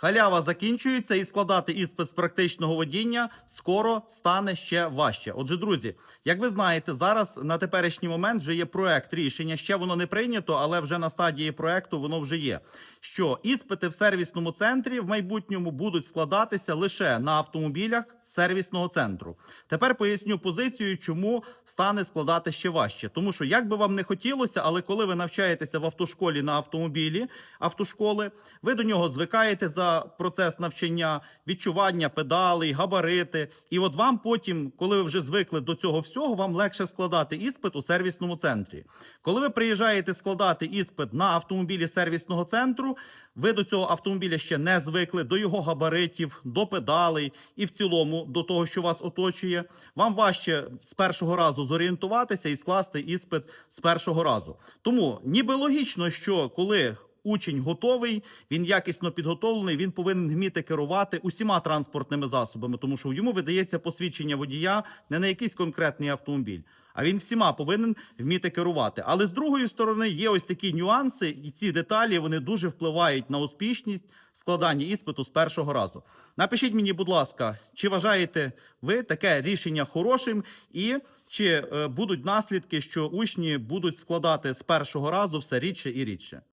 Халява закінчується і складати іспит з практичного водіння скоро стане ще важче. Отже, друзі, як ви знаєте, зараз на теперішній момент вже є проект рішення. Ще воно не прийнято, але вже на стадії проекту воно вже є. Що іспити в сервісному центрі в майбутньому будуть складатися лише на автомобілях сервісного центру. Тепер поясню позицію, чому стане складати ще важче. Тому що як би вам не хотілося, але коли ви навчаєтеся в автошколі на автомобілі автошколи, ви до нього звикаєте за процес навчання, відчування педалей, габарити. І от вам потім, коли ви вже звикли до цього всього, вам легше складати іспит у сервісному центрі. Коли ви приїжджаєте складати іспит на автомобілі сервісного центру, ви до цього автомобіля ще не звикли, до його габаритів, до педалей і в цілому до того, що вас оточує. Вам важче з першого разу зорієнтуватися і скласти іспит з першого разу. Тому ніби логічно, що коли учень готовий, він якісно підготовлений, він повинен вміти керувати усіма транспортними засобами, тому що йому видається посвідчення водія не на якийсь конкретний автомобіль. А він всіма повинен вміти керувати. Але з другої сторони є ось такі нюанси, і ці деталі вони дуже впливають на успішність складання іспиту з першого разу. Напишіть мені, будь ласка, чи вважаєте ви таке рішення хорошим, і чи е, будуть наслідки, що учні будуть складати з першого разу все рідше і рідше?